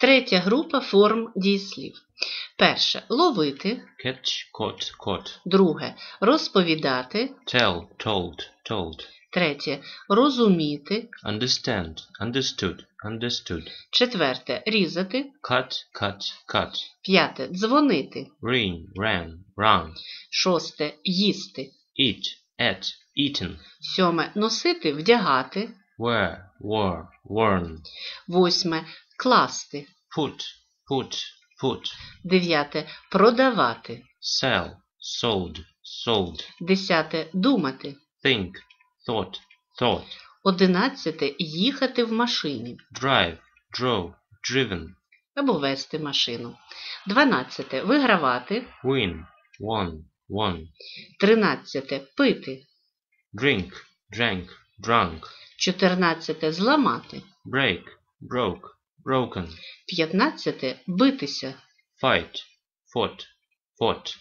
Третя група форм дієслів. Перше ловити, Catch, caught, caught. друге розповідати, Tell, told, told. третє розуміти, Understand, understood, understood. четверте різати, Cut, cut, cut. п'яте дзвонити, Ring, ran, run. шосте їсти, Eat, ate, eaten. сьоме носити, вдягати, Wear, wore, worn. восьме класти, Put, put, put. дев'яте. Продавати, Sell, sold, sold. десяте. Думати, Think, thought, thought. одинадцяте. Їхати в машині. Drive, drove, driven. або вести машину, дванадцяте. Вигравати, Win, won, won. тринадцяте. Пити, Drink, drank, drunk. чотирнадцяте. Зламати, Break, broke, broken. п'ятнадцяте битися, Fight, fought, fought.